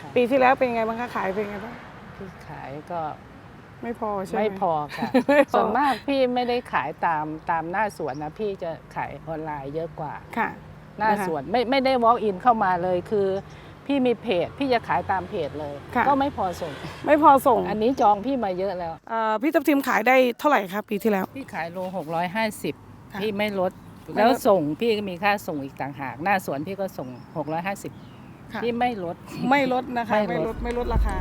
ค่ะปีที่แล้วเป็นไงบ้างคะขายเป็นไงบ้างที่ขายก็ไม่พอใช่ไหมไม่พอค่ะไม่พอส่วนมากพี่ไม่ได้ขายตามตามหน้าสวนนะพี่จะขายออนไลน์เยอะกว่าค่ะ หน้านะคะสวนไม่ไม่ได้ walk in เข้ามาเลยคือ พี่มีเพจพี่จะขายตามเพจเลย ค่ะ ก็ไม่พอส่ง ไม่พอส่งอันนี้จองพี่มาเยอะแล้ว เอ่อพี่ทับทิมขายได้เท่าไหร่ครับปีที่แล้ว พี่ขายโลค่ะ650พี่ไม่ลด ไม่ลด แล้วส่งพี่ก็มีค่าส่งอีกต่างหาก หน้าสวนพี่ก็ส่ง 650 ค่ะพี่ไม่ลด ไม่ลดนะคะ ไม่ไม่ลลดดไม่ลดราคา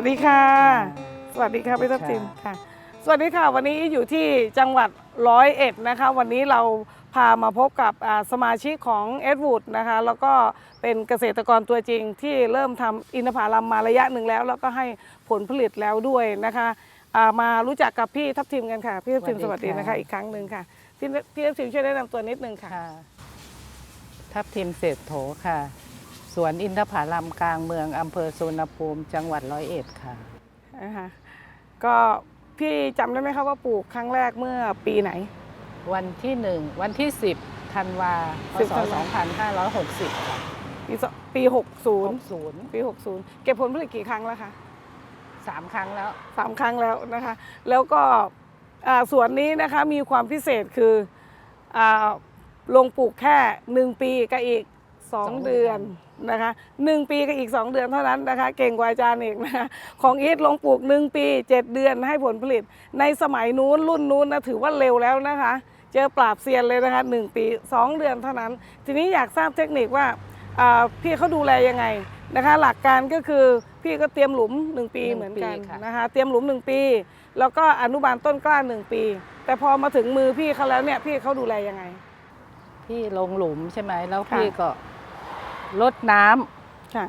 วัสดีค่ะ สวัสดีค่ะพี่ทับทิมค่ะ สวัสดีค่ะ วันนี้อยู่ที่จังหวัดร้อยเอ็ดนะคะ วันนี้เราพามาพบกับอ่าสมาชิกของเอ็ดวูดนะคะ แล้วก็เป็นเกษตรกรตัวจริงที่เริ่มทำอินทผลัมมาระยะหนึ่งแล้ว แล้วก็ให้ผลผลิตแล้วด้วยนะคะอ่ามารู้จักกับพี่ทับทิมกันค่ะ พี่ทับทิมสสวัวัสสดีดีค่ะนะคะ อีกครั้งหนึ่งค่ะพี่พี่ทับทิมช่วยแนะนำตัวนิดนึงค่ะค่ะทับทิมเศรษโถค่ะส วนอินทผลัมกลางเมืองอำเภอสุวรรณภูมิ จังหวัดร้อยเอ็ดค่ะนะคะก็พี่จำได้ไหมคะว่าปลูกครั้งแรกเมื่อปีไหน วันที่หนึ่งวันที่สิบธันวาพ10ศธันวา2560ค่ะปีสปีหกศูนย์60ปีหกศูนย์เก็บผลผลิตกี่ครั้งแล้วคะสามครั้งแล้วสามครั้งแล้วนะคะ แล้วก็อ่าสวนนี้นะคะมีความพิเศษคืออาลงปลูกแค่หนึ่งปีกับอีก สองสองเดืเดืออนนนะคะหนึ่งปีกับอีกสองเดือนเท่านั้นนะคะ เก่งกว่าอาจารย์เอกนะคะของอีทลงปลูกหนึ่งปีเจ็ดเดือนให้ผลผลิต ในสมัยนู้นรุ่นนู้นนะถือว่าเร็วแล้วนะคะ เจอปราบเซียนเลยนะคะหนึ่งปีสองเดือนเท่านั้น ทีนี้อยากทราบเทคนิคว่าอ่าพี่เขาดูแลยังไงนะคะ หลักการก็คือพี่ก็เตรียมหลุมหนึ่งปีหนึ่งเหมือนกันปีค่ะนะคะเตรียมหลุมหนึ่งปี แล้วก็อนุบาลต้นกล้าหนึ่งปี แต่พอมาถึงมือพี่เขาแล้วเนี่ยพี่เขาดูแลยังไง พี่ลงหลุมใช่ไหมแล้วค่ะพี่ก็ ลดน้ำค่ะ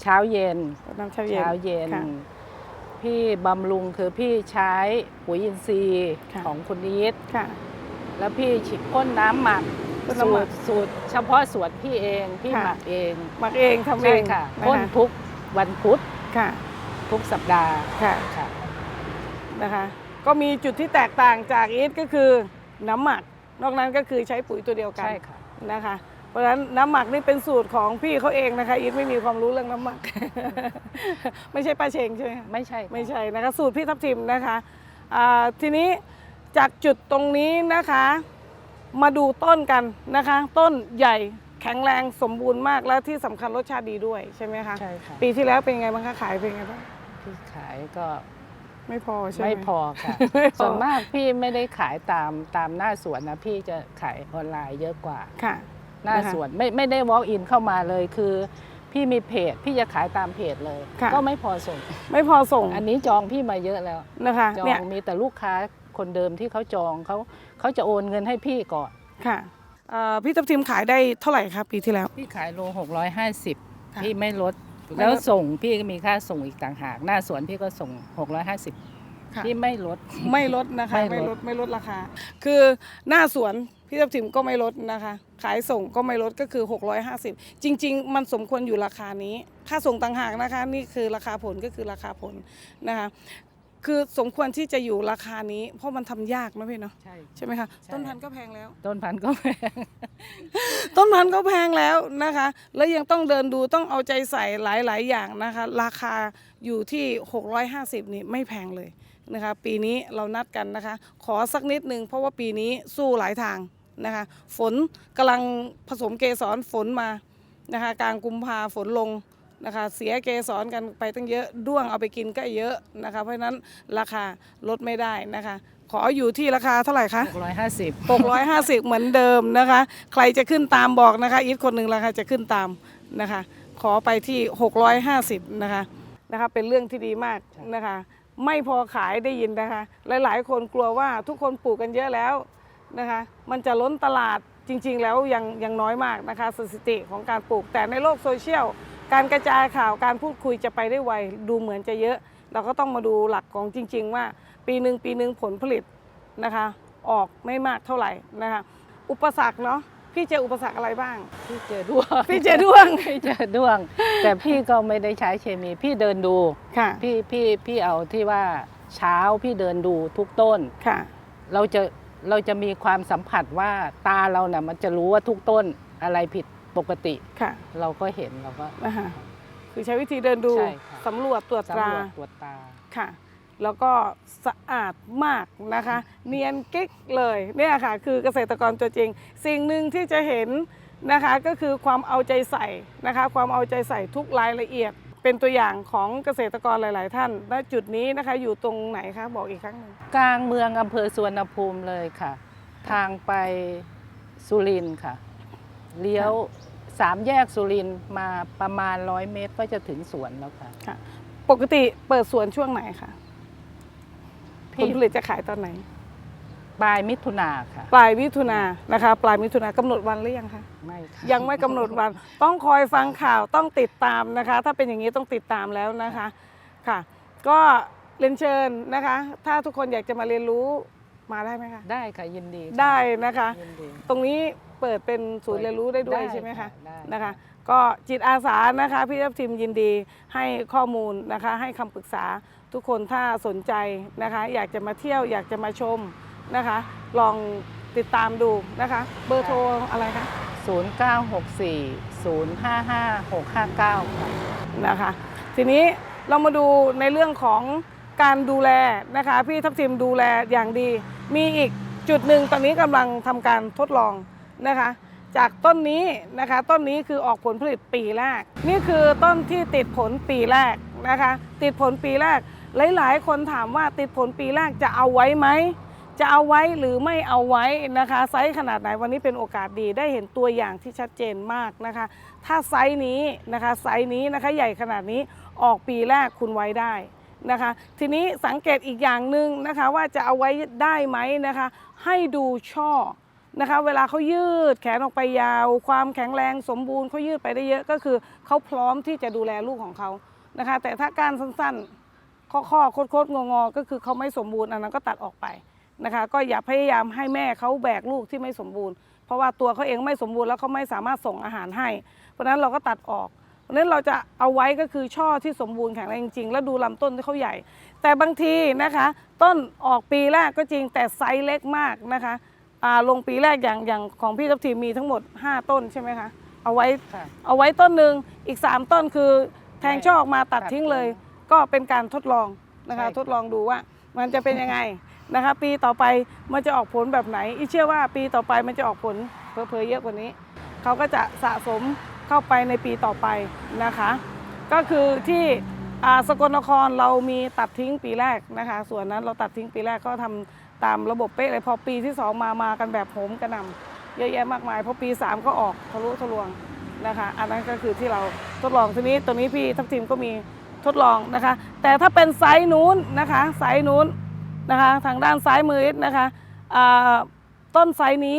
เช้าเย็น รดน้ำเช้าเย็น เช้าเย็น ค่ะพี่บำรุงคือพี่ใช้ปุ๋ยอินทรีย์ค่ะ ของคุณอีทค่ะ แล้วพี่ฉีดพ่นน้ำหมักพ่นน้ำหมักสูตรสูตรเฉพาะสวนพี่เองพี่ค่ะ หมักเองหมักเองทำเอใช่งค่ะนะพ่นคะทุกวันพุธค่ะทุกสัปดาห์ค่ะ ค่ะ นะคะ ก็มีจุดที่แตกต่างจากอีทก็คือน้ำหมัก นอกนั้นก็คือใช้ปุ๋ยตัวเดียวกันใช่ค่ะ นะคะ เพราะฉะนั้นน้ำหมักนี่เป็นสูตรของพี่เขาเองนะคะอีทไม่มีความรู้เรื่องน้ำหมัก ไม่ใช่ป้าเชงใช่ไหมคะไม่ใช่ค่ะไม่ใช่นะคะสูตรพี่ทับทิมนะคะอ่าทีนี้จากจุดตรงนี้นะคะ มาดูต้นกันนะคะ ต้นใหญ่แข็งแรงสมบูรณ์มากและที่สำคัญรสชาติดีด้วยใช่ไหมคะใช่ค่ะปีที่แล้วเป็นไงบ้างคะขายเป็นไงบ้างพี่ขายก็ไม่พอใช่ไหม ไม่พอค่ะ ไม่พอ ส่วนมากพี่ไม่ได้ขายตามตามหน้าสวนนะ พี่จะขายออนไลน์เยอะกว่า ค่ะ หน้านะคะสวนไม่ไม่ได้ walk in เข้ามาเลยคือ พี่มีเพจพี่จะขายตามเพจเลย ค่ะ ก็ไม่พอส่ง ไม่พอส่งอันนี้จองพี่มาเยอะแล้ว นะคะจอเนี่ยงมีแต่ลูกค้าคนเดิมที่เขาจองเขาเขาจะโอนเงินให้พี่ก่อน ค่ะเอ่อพี่ทับทิมขายได้เท่าไหร่ครับปีที่แล้ว พี่ขายโลค่ะ650พี่ไม่ลด ไม่ลด แล้วส่งพี่ก็มีค่าส่งอีกต่างหาก หน้าสวนพี่ก็ส่ง 650 ค่ะพี่ไม่ลด ไม่ลดนะคะไม่ไม่ลลด ดไม่ลดราคาคือหน้าสวนพี่ทับทิมก็ไม่ลดนะคะ ขายส่งก็ไม่ลดก็คือ 650 จริง ๆ มันสมควรอยู่ราคานี้ ค่าส่งต่างหากนะคะ นี่คือราคาผลก็คือราคาผลนะคะคือสมควรที่จะอยู่ราคานี้ เพราะมันทำยากนะพี่เนาะใช่ ใช่ไหมคะใช่ ต้นพันธุ์ก็แพงแล้ว ต้นพันธุ์ก็แพง ต้นพันธุ์ก็แพงแล้วนะคะ แล้วยังต้องเดินดูต้องเอาใจใส่หลาย ๆ อย่างนะคะ ราคาอยู่ที่ 650 นี่ไม่แพงเลยนะคะ ปีนี้เรานัดกันนะคะ ขอสักนิดนึงเพราะว่าปีนี้สู้หลายทาง นะคะ ฝนกำลังผสมเกสรฝนมานะคะกลางกุมภาฝนลงนะคะเสียเกสรกันไปตั้งเยอะด้วงเอาไปกินก็เยอะนะคะ เพราะฉะนั้นราคาลดไม่ได้นะคะ ขออยู่ที่ราคาเท่าไหร่คะ 650 650 เหมือนเดิมนะคะ ใครจะขึ้นตามบอกนะคะ อีทคนหนึ่งราคาจะขึ้นตามนะคะ ขอไปที่ 650 นะคะนะคะเป็นเรื่องที่ดีมากนะคะ ไม่พอขายได้ยินนะคะ หลายๆ คนกลัวว่าทุกคนปลูกกันเยอะแล้ว นะคะ มันจะล้นตลาดจริง ๆ แล้วยังยังน้อยมากนะคะสถิติของการปลูก แต่ในโลกโซเชียลการกระจายข่าวการพูดคุยจะไปได้ไวดูเหมือนจะเยอะ เราก็ต้องมาดูหลักของจริง ๆ ว่า ปีหนึ่งปีหนึ่งผลผลิตนะคะ ออกไม่มากเท่าไหร่นะคะ อุปสรรคเนาะพี่เจออุปสรรคอะไรบ้าง พี่เจอด้วง พี่เจอด้วง พี่เจอด้วง แต่พี่ก็ไม่ได้ใช้เคมี พี่เดินดูค่ะ พี่พี่พี่เอาที่ว่าเช้าพี่เดินดูทุกต้นค่ะ เราจะ เราจะมีความสัมผัสว่าตาเราเนี่ยมันจะรู้ว่าทุกต้นอะไรผิดปกติ ค่ะเราก็เห็นเราก็นะคะคือใช้วิธีเดินดูใช่ค่ะ สำรวจตรวจตสำรารวจตรวจตา ค่ะ แล้วก็สะอาดมากนะคะ เนียนกิ๊กเลยเนี่ยค่ะ คือเกษตรกรตัวจริง สิ่งหนึ่งที่จะเห็นนะคะก็คือความเอาใจใส่นะคะ ความเอาใจใส่ทุกรายละเอียด เป็นตัวอย่างของเกษตรกรหลาย ๆ ท่าน และจุดนี้นะคะอยู่ตรงไหนคะบอกอีกครั้งหนึ่งกลางเมืองอำเภอสวนภูมิเลยค่ะ ทางไปสุรินทร์ค่ะ เลี้ยวสามแยกสุรินทร์มาประมาณร้อยเมตรก็จะถึงสวนแล้วค่ะ ค่ะ ปกติเปิดสวนช่วงไหนคะผพี่ลผลิตจะขายตอนไหน ปลายมิถุนาค่ะ ปลายมิถุนานะคะ ปลายมิถุนากำหนดวันหรือยังคะ ไม่ค่ะยังไม่กำหนดวัน ต้องคอยฟังข่าวต้องติดตามนะคะ ถ้าเป็นอย่างนี้ต้องติดตามแล้วนะคะค่ะ ก็เรียนเชิญนะคะ ถ้าทุกคนอยากจะมาเรียนรู้มาได้ไหมคะ ได้ค่ะยินดีค่ะได้นะคะ ยินดีตรงนี้เปิดเป็นศูนย์เรียนรู้ได้ด้วยได้ใช่ไหมคะ ได้นะคะก็จิตอาสานะคะพี่ทัพทิมยินดีให้ข้อมูลนะคะให้คำปรึกษาทุกคนถ้าสนใจนะคะ อยากจะมาเที่ยวอยากจะมาชม นะคะ ลองติดตามดูนะคะ เบอร์โทรอะไรคะ 0964 055 659ค่ะ นะคะ ทีนี้เรามาดูในเรื่องของการดูแลนะคะ พี่ทัพทิมดูแลอย่างดี มีอีกจุดหนึ่งตอนนี้กำลังทำการทดลองนะคะ จากต้นนี้นะคะต้นนี้คือออกผลผลิตปีแรก นี่คือต้นที่ติดผลปีแรกนะคะ ติดผลปีแรก หลาย ๆ คนถามว่าติดผลปีแรกจะเอาไว้ไหม จะเอาไว้หรือไม่เอาไว้นะคะไซส์ขนาดไหนวันนี้เป็นโอกาสดีได้เห็นตัวอย่างที่ชัดเจนมากนะคะ ถ้าไซส์นี้นะคะไซส์นี้นะคะใหญ่ขนาดนี้ออกปีแรกคุณไว้ได้นะคะ ทีนี้สังเกตอีกอย่างหนึ่งนะคะว่าจะเอาไว้ได้ไหมนะคะ ให้ดูช่อนะคะเวลาเขายืดแขนออกไปยาว ความแข็งแรงสมบูรณ์เขายืดไปได้เยอะก็คือเขาพร้อมที่จะดูแลลูกของเขานะคะ แต่ถ้าการสั้นๆข้อข้อโคดโคดงองอๆก็คือเขาไม่สมบูรณ์อันนั้นก็ตัดออกไป นะคะ ก็อย่าพยายามให้แม่เขาแบกลูกที่ไม่สมบูรณ์ เพราะว่าตัวเขาเองไม่สมบูรณ์แล้วเขาไม่สามารถส่งอาหารให้ เพราะฉะนั้นเราก็ตัดออกเพราะฉะนั้นเราจะเอาไว้ก็คือช่อที่สมบูรณ์แข็งแรงจริง ๆ แล้วดูลำต้นที่เขาใหญ่ แต่บางทีนะคะ ต้นออกปีแรกก็จริงแต่ไซส์เล็กมากนะคะอ่าลงปีแรกอย่างอย่างของพี่ทัพทีมมีทั้งหมด 5 ต้นใช่ไหมคะเอาไว้ค่ะเอาไว้ต้นหนึ่งอีก 3 ต้นคือแทงช่อออกมาตัดตัดทิ้งเลยทิ้ก็เป็นการทดลองนะคะใช่ค่ะทดลองดูว่ามันจะเป็นยังไง นะคะปีต่อไปมันจะออกผลแบบไหนอีเชื่อว่าปีต่อไปมันจะออกผลเพอๆเยอะกว่านี้ เขาก็จะสะสมเข้าไปในปีต่อไปนะคะ ก็คือที่สกลนครเรามีตัดทิ้งปีแรกนะคะ ส่วนนั้นเราตัดทิ้งปีแรกก็ทำตามระบบเป๊ะเลยพอปีที่สองมามากันแบบโหมกระหนำเยอะแยะมากมายพอปีสามก็ออกทะลุทะลวงนะคะ อันนั้นก็คือที่เราทดลองทีนี้ตัวนี้พี่ทัพทีมก็มีทดลองนะคะ แต่ถ้าเป็นไซส์นู้นนะคะไซส์นู้น นะคะทางด้านซ้ายมือนะคะต้นไซนี้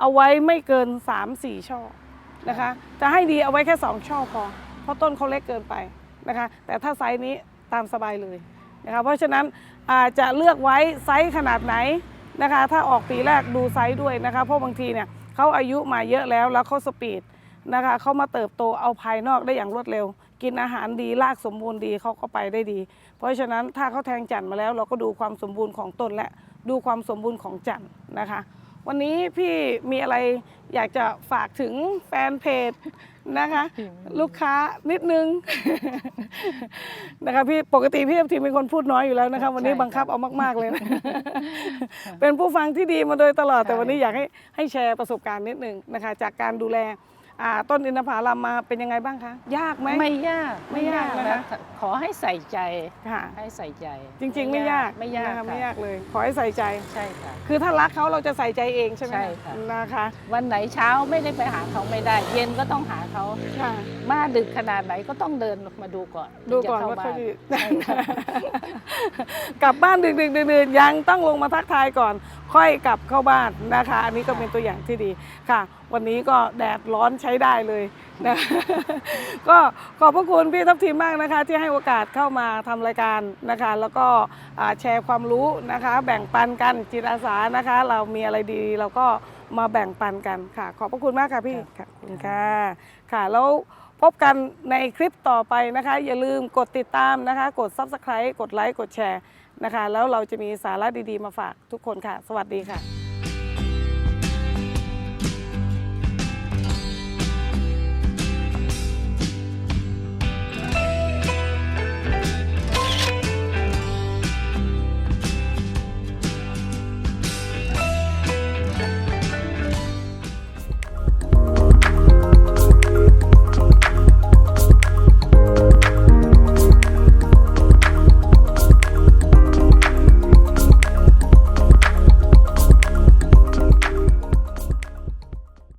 เอาไว้ไม่เกิน 3-4 ช่อนะคะจะให้ดีเอาไว้แค่ 2 ช่อพอ เพราะต้นเขาเล็กเกินไปนะคะแต่ถ้าไซนี้ตามสบายเลยนะคะเพราะฉะนั้นอาจจะเลือกไว้ไซส์ขนาดไหนนะคะถ้าออกปีแรกดูไซส์ด้วยนะคะเพราะบางทีเนี่ยเขาอายุมาเยอะแล้วแล้วเขาสปีดนะคะเขามาเติบโตเอาภายนอกได้อย่างรวดเร็ว กินอาหารดีรากสมบูรณ์ดีเขาก็ไปได้ดี เพราะฉะนั้นถ้าเขาแทงจันทร์มาแล้วเราก็ดูความสมบูรณ์ของต้นและดูความสมบูรณ์ของจันทร์นะคะ วันนี้พี่มีอะไรอยากจะฝากถึงแฟนเพจนะคะ ลูกค้านิดนึง นะคะพี่ปกติพี่ทีเป็นคนพูดน้อยอยู่แล้วนะคะ วันนี้ใช่บังคับค่ะเอามาก ๆ เลยนะ เป็นผู้ฟังที่ดีมาโดยตลอดแต่ค่ะวันนี้อยากให้ให้แชร์ประสบการณ์นิดนึงนะคะ จากการดูแล อ่าต้นอินทผลัมมาเป็นยังไงบ้างคะ ยากไหม ไม่ยากไม่ยากนะคะ ขอให้ใส่ใจค่ะ ให้ใส่ใจจริงๆ ไม่ยากไม่ยากนะคะค่ะไม่ยากเลย ขอให้ใส่ใจ ใช่ค่ะ คือถ้ารักเขาเราจะใส่ใจเองใช่ไหมใช่ค่ะ นะคะ วันไหนเช้าไม่ได้ไปหาเขาไม่ได้ เย็นก็ต้องหาเขาค่ะ มาดึกขนาดไหนก็ต้องเดินมาดูก่อนดูก่อนถึงว่าจะเขาเข้จะบ้นใช่ค่ะ กลับบ้านดึกๆดื่นๆยังต้องลงมาทักทายก่อน ค่อยกลับเข้าบ้านนะคะ อันนี้ก็เป็นตัวอย่างที่ดีค่ะ วันนี้ก็แดดร้อนใช้ได้เลยนะก็ขอบพระคุณพี่ทัพทีมมากนะคะ ที่ให้โอกาสเข้ามาทำรายการนะคะ แล้วก็อ่าแชร์ความรู้นะคะ แบ่งปันกันจิตอาสานะคะ เรามีอะไรดีเราก็มาแบ่งปันกันค่ะ ขอบพระคุณมากค่ะพี่ขอบคุณค่ะค่ะแล้วพบกันในคลิปต่อไปนะคะ อย่าลืมกดติดตามนะคะ กด Subscribe กดไลค์กดแชร์ นะคะ แล้วเราจะมีสาระดีๆมาฝากทุกคนค่ะ สวัสดีค่ะ